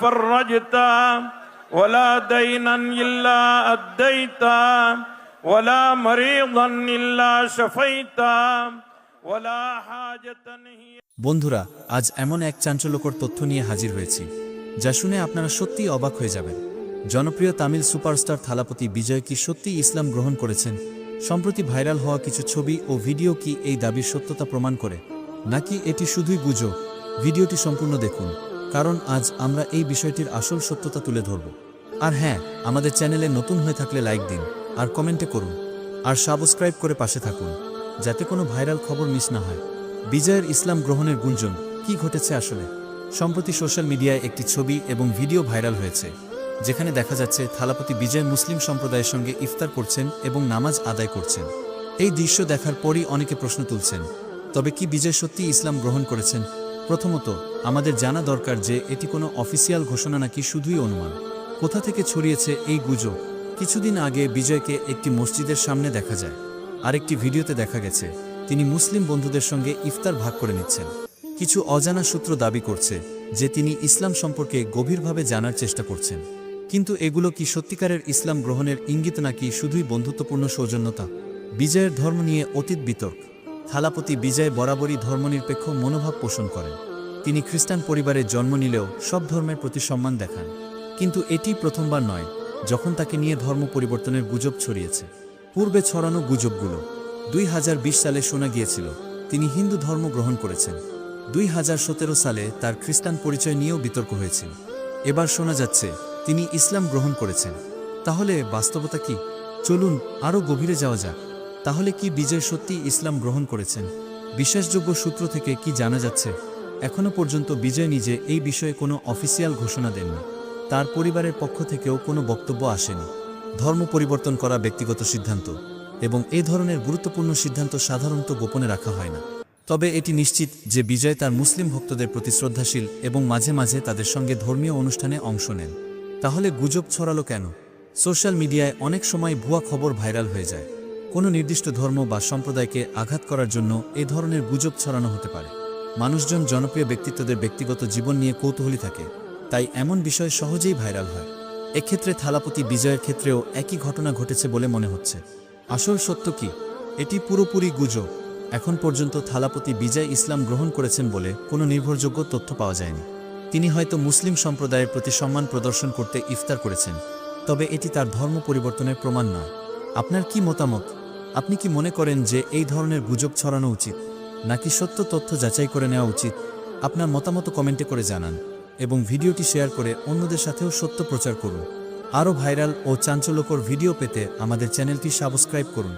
فرجت ولا دينا إلا أديت ولا مريضا إلا شفيت ولا حاجة هي বন্ধুরা আজ এমন এক চাঞ্চল্যকর তথ্য নিয়ে হাজির হয়েছি যা শুনে আপনারা সত্যিই অবাক হয়ে যাবেন জনপ্রিয় তামিল সুপারস্টার থালাপতি বিজয় কি সত্যিই ইসলাম গ্রহণ করেছেন সম্প্রতি ভাইরাল হওয়া কিছু ছবি ও ভিডিও কি এই দাবির সত্যতা প্রমাণ করে নাকি এটি শুধুই গুজব ভিডিওটি সম্পূর্ণ দেখুন কারণ আজ আমরা এই বিষয়টির আসল সত্যতা তুলে ধরব। আর হ্যাঁ আমাদের চ্যানেলে নতুন হয়ে থাকলে লাইক দিন, আর কমেন্টে করুন, আর সাবস্ক্রাইব করে পাশে থাকুন, যাতে কোনো ভাইরাল খবর মিস না হয়। বিজয়ের ইসলাম গ্রহণের গুঞ্জন, কি ঘটেছে আসলে? সম্প্রতি সোশ্যাল মিডিয়ায় একটি ছবি এবং ভিডিও ভাইরাল হয়েছে, যেখানে দেখা যাচ্ছে থালাপতি বিজয় মুসলিম সম্প্রদায়ের সঙ্গে ইফতার করছেন এবং নামাজ আদায় করছেন। এই দৃশ্য দেখার পরই অনেকে প্রশ্ন তুলছেন, তবে কি বিজয় সত্যি ইসলাম গ্রহণ করেছেন? প্রথমত, আমাদের জানা দরকার যে এটি কোনো অফিসিয়াল ঘোষণা নাকি শুধুই অনুমান। কোথা থেকে ছড়িয়েছে এই গুজব? কিছুদিন আগে বিজয়কে একটি মসজিদের সামনে দেখা যায়। আরেকটি ভিডিওতে দেখা গেছে, তিনি মুসলিম বন্ধুদের সঙ্গে ইফতার ভাগ করে নিচ্ছেন। কিছু অজানা সূত্র দাবি করছে যে তিনি ইসলাম সম্পর্কে গভীরভাবে জানার চেষ্টা করছেন। কিন্তু এগুলো কি সত্যিকারের ইসলাম গ্রহণের ইঙ্গিত নাকি শুধুই বন্ধুত্বপূর্ণ সৌজন্যতা? বিজয়ের ধর্ম নিয়ে অতীত বিতর্ক। থালাপতি বিজয় বরাবরই ধর্মনিরপেক্ষ মনোভাব পোষণ করেন। তিনি খ্রিস্টান পরিবারে জন্ম নিলেও সব ধর্মের প্রতি সম্মান দেখান। কিন্তু এটি প্রথমবার নয়, যখন তাকে নিয়ে ধর্ম পরিবর্তনের গুজব ছড়িয়েছে। পূর্বে ছড়ানো গুজবগুলো দুই হাজার বিশ সালে শোনা গিয়েছিল, তিনি হিন্দু ধর্ম গ্রহণ করেছেন। দুই হাজার সতেরো সালে তার খ্রিস্টান পরিচয় নিয়েও বিতর্ক হয়েছিল। এবার শোনা যাচ্ছে, তিনি ইসলাম গ্রহণ করেছেন। তাহলে বাস্তবতা কি? চলুন আরও গভীরে যাওয়া যাক। তাহলে কি বিজয় সত্যি ইসলাম গ্রহণ করেছেন? বিশ্বাসযোগ্য সূত্র থেকে কি জানা যাচ্ছে? এখনও পর্যন্ত বিজয় নিজে এই বিষয়ে কোনো অফিসিয়াল ঘোষণা দেননি। তার পরিবারের পক্ষ থেকেও কোনো বক্তব্য আসেনি। ধর্ম পরিবর্তন করা ব্যক্তিগত সিদ্ধান্ত এবং এ ধরনের গুরুত্বপূর্ণ সিদ্ধান্ত সাধারণত গোপনে রাখা হয় না। তবে এটি নিশ্চিত যে বিজয় তার মুসলিম ভক্তদের প্রতি শ্রদ্ধাশীল এবং মাঝে মাঝে তাদের সঙ্গে ধর্মীয় অনুষ্ঠানে অংশ নেন। তাহলে গুজব ছড়ালো কেন? সোশ্যাল মিডিয়ায় অনেক সময় ভুয়া খবর ভাইরাল হয়ে যায়। কোনো নির্দিষ্ট ধর্ম বা সম্প্রদায়কে আঘাত করার জন্য এ ধরনের গুজব ছড়ানো হতে পারে। মানুষজন জনপ্রিয় ব্যক্তিত্বদের ব্যক্তিগত জীবন নিয়ে কৌতূহলী থাকে, তাই এমন বিষয় সহজেই ভাইরাল হয়। এক্ষেত্রে থালাপতি বিজয়ের ক্ষেত্রেও একই ঘটনা ঘটেছে বলে মনে হচ্ছে। আসল সত্য কি? এটি পুরোপুরি গুজব। এখন পর্যন্ত থালাপতি বিজয় ইসলাম গ্রহণ করেছেন বলে কোনো নির্ভরযোগ্য তথ্য পাওয়া যায়নি। তিনি হয়তো মুসলিম সম্প্রদায়ের প্রতি সম্মান প্রদর্শন করতে ইফতার করেছেন, তবে এটি তার ধর্ম পরিবর্তনের প্রমাণ নয়। আপনার কি মতামত? আপনি কি মনে করেন যে এই ধরনের গুজব ছড়ানো উচিত, নাকি সত্য তথ্য যাচাই করে নেওয়া উচিত? আপনার মতামত কমেন্টে করে জানান এবং ভিডিওটি শেয়ার করে অন্যদের সাথেও সত্য প্রচার করুন। আরও ভাইরাল ও চাঞ্চল্যকর ভিডিও পেতে আমাদের চ্যানেলটি সাবস্ক্রাইব করুন।